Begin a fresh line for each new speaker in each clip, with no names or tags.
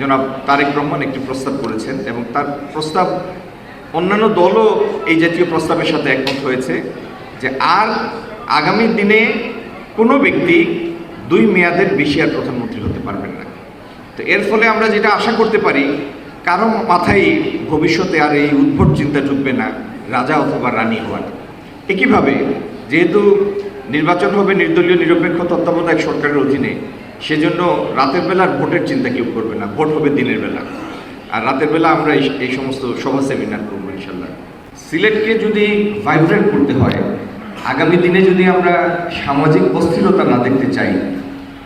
জনাব তারেক রহমান একটি প্রস্তাব করেছেন এবং তার প্রস্তাব, অন্যান্য দলও এই জাতীয় প্রস্তাবের সাথে একমত হয়েছে যে আর আগামী দিনে কোনো ব্যক্তি দুই মেয়াদের বেশি আর প্রধানমন্ত্রী হতে পারবেন না। তো এর ফলে আমরা যেটা আশা করতে পারি, কারও মাথায় ভবিষ্যতে আর এই উদ্ভট চিন্তা ঢুকবে না, রাজা অথবা রানী হওয়ার। একইভাবে যেহেতু নির্বাচন হবে নির্দলীয় নিরপেক্ষ তত্ত্বাবধায়ক সরকারের অধীনে সেজন্য রাতের বেলার ভোটের চিন্তা কেউ করবে না, ভোট হবে দিনের বেলা। আর রাতের বেলা আমরা এই সমস্ত সভা সেমিনার করব ইনশাল্লাহ। সিলেটকে যদি ভাইব্রেন্ট করতে হয়, আগামী দিনে যদি আমরা সামাজিক অস্থিরতা না দেখতে চাই,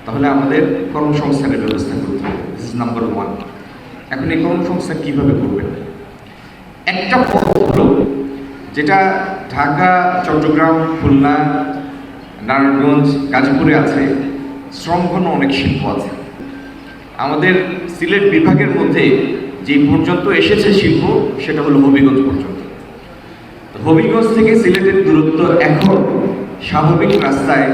তাহলে আমাদের কর্মসংস্থানের ব্যবস্থা করতে হবে। দিস ইজ নাম্বার ওয়ান এখন এই কর্মসংস্থান কীভাবে করবেন? একটা পথ যেটা ঢাকা, চট্টগ্রাম, খুলনা, নারায়ণগঞ্জ, গাজীপুরে আছে। শ্রমঘন অনেক শিল্প আছে। আমাদের সিলেট বিভাগের মধ্যে যে পর্যন্ত এসেছে শিল্প, সেটা হলো হবিগঞ্জ পর্যন্ত। হবিগঞ্জ থেকে সিলেটের দূরত্ব এখন স্বাভাবিক রাস্তায়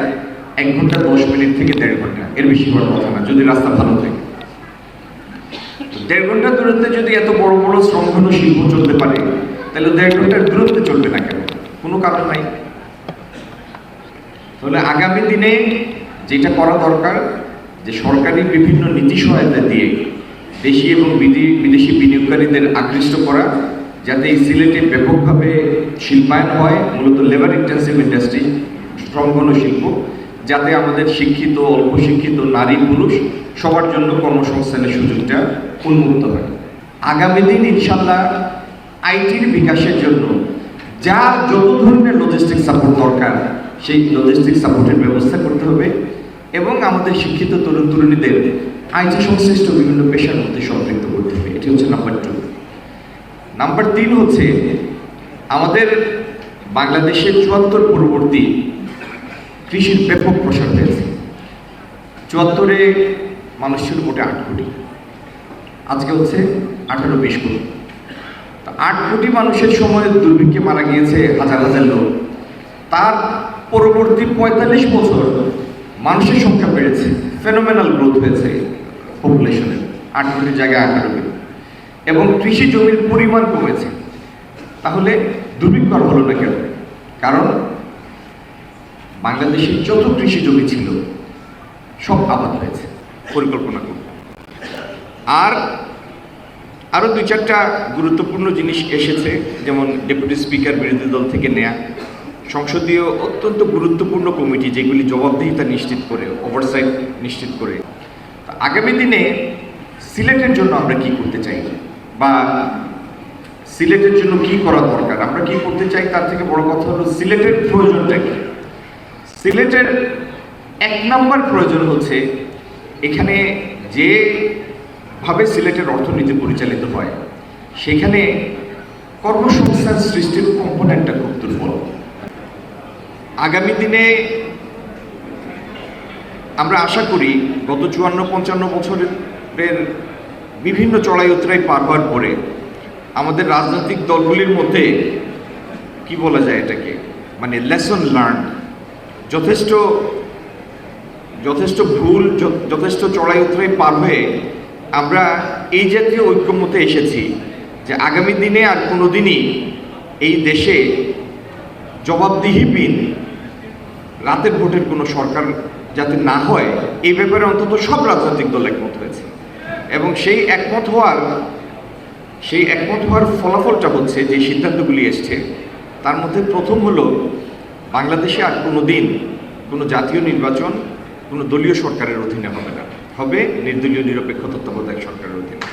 এক ঘণ্টা দশ মিনিট থেকে দেড় ঘণ্টা, এর বেশি বড় কথা না, যদি রাস্তা ভালো থাকে। দেড় ঘণ্টা দূরত্বে যদি এত বড় বড় শ্রমঘন শিল্প চলতে পারে, তাহলে দেড় ঘণ্টার দূরত্বে চলবে না কেন? কোনো কারণ নাই। তাহলে আগামী দিনে যেটা করা দরকার যে সরকারি বিভিন্ন নীতি সহায়তা দিয়ে দেশি এবং বিদে- বিদেশি বিনিয়োগকারীদের আকৃষ্ট করা, যাতে এই সিলেটে ব্যাপকভাবে শিল্পায়ন হয়, মূলত লেবার ইন্টেন্সিভ ইন্ডাস্ট্রি শ্রমঘন শিল্প যাতে আমাদের শিক্ষিত, অল্প শিক্ষিত নারী পুরুষ সবার জন্য কর্মসংস্থানের সুযোগটা উন্মুক্ত হয়। আগামী দিন ইনশাল্লাহ আইটির বিকাশের জন্য যা যত ধরনের লজিস্টিক সাপোর্ট দরকার, সেই লজিস্টিক সাপোর্টের ব্যবস্থা করতে হবে। এবং আমাদের শিক্ষিত তরুণ তরুণীদের আইটি সংশ্লিষ্ট বিভিন্ন পেশার মধ্যে সম্পৃক্ত করতে হবে। এটি হচ্ছে নাম্বার টু নাম্বার তিন হচ্ছে আমাদের বাংলাদেশের চুয়াত্তর পূর্ববর্তী কৃষির ব্যাপক প্রসার হয়েছে। চুয়াত্তরে মানুষ ছিল মোটে আট কোটি। আজকে হচ্ছে আঠারো বিশ কোটি। তা আট কোটি মানুষের সময় দুর্ভিক্ষে মারা গিয়েছে হাজার হাজার লোক। তার পরবর্তী পঁয়তাল্লিশ বছর মানুষের সংখ্যা বেড়েছে ফেনোমেনাল গ্রোথ হয়েছে পপুলেশনের আট কোটির জায়গায় আঠারো কোটি। এবং কৃষি জমির পরিমাণ কমেছে। তাহলে দুর্ভিক্ষ আর হলো না কেন? কারণ বাংলাদেশের যত কৃষি জমি ছিল, সব আবাদ হয়েছে, পরিকল্পনা করুন। আর আরও দুই চারটা গুরুত্বপূর্ণ জিনিস এসেছে, যেমন ডেপুটি স্পিকার বিরোধী দল থেকে নেয়া সংসদীয় অত্যন্ত গুরুত্বপূর্ণ কমিটি যেগুলি জবাবদিহিতা নিশ্চিত করে ওভারসাইট নিশ্চিত করে। আগামী দিনে সিলেটের জন্য আমরা কি করতে চাই? বা সিলেটের জন্য কি করা দরকার? আমরা কি করতে চাই? তার থেকে বড় কথা হলো সিলেটের প্রয়োজনটা কি? সিলেটের এক নম্বর প্রয়োজন হচ্ছে এখানে যে ভাবে সিলেটের অর্থনীতি পরিচালিত হয়, সেখানে কর্মসংস্থান সৃষ্টির কম্পোনেন্টটা খুব দুর্বল। আগামী দিনে আমরা আশা করি গত চুয়ান্ন, পঞ্চান্ন বছরের বিভিন্ন চড়াই উতরাই পার হওয়ার পরে আমাদের রাজনৈতিক দলগুলির মধ্যে কি বলা যায় এটাকে? মানে লেসন লার্ন যথেষ্ট যথেষ্ট ভুল, যথেষ্ট চড়াই উতরাই পার হয়ে আমরা এই জাতীয় ঐক্যমতে এসেছি যে আগামী দিনে আর কোনো দিনই এই দেশে জবাবদিহিবিন রাতের ভোটের কোনো সরকার যাতে না হয়, এই ব্যাপারে অন্তত সব রাজনৈতিক দল একমত হয়েছে। এবং সেই একমত হওয়ার, সেই একমত হওয়ার ফলাফলটা হচ্ছে যে সিদ্ধান্তগুলি এসছে, তার মধ্যে প্রথম হলো বাংলাদেশে আর কোনো দিন কোনো জাতীয় নির্বাচন, কোনো দলীয় সরকারের অধীনে হবে না। হবে নির্দলীয় নিরপেক্ষ তত্ত্বাবধায়ক সরকারের অধীনে।